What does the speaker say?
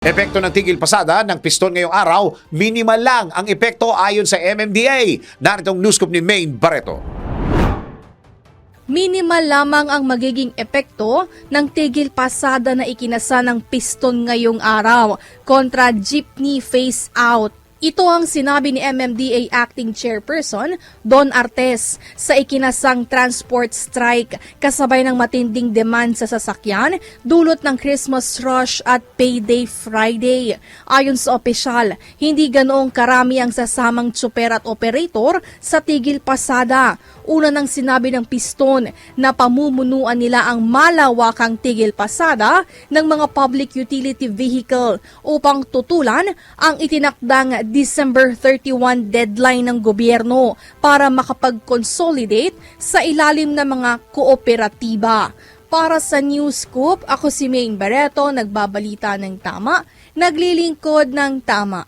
Epekto ng tigil pasada ng piston ngayong araw, minimal lang ang epekto ayon sa MMDA. Naritong news scoop ni Maine Barreto. Minimal lamang ang magiging epekto ng tigil pasada na ikinasa ng piston ngayong araw kontra jeepney phase out. Ito ang sinabi ni MMDA Acting Chairperson Don Artes sa ikinasang transport strike kasabay ng matinding demand sa sasakyan dulot ng Christmas rush at payday Friday. Ayon sa opisyal, hindi ganoong karami ang sasamang tsuper at operator sa tigil pasada. Una nang sinabi ng piston na pamumunuan nila ang malawakang tigil pasada ng mga public utility vehicle upang tutulan ang itinakdang December 31 deadline ng gobyerno para makapag-consolidate sa ilalim ng mga kooperatiba. Para sa News Scoop, ako si Maine Barreto, nagbabalita ng tama, naglilingkod ng tama.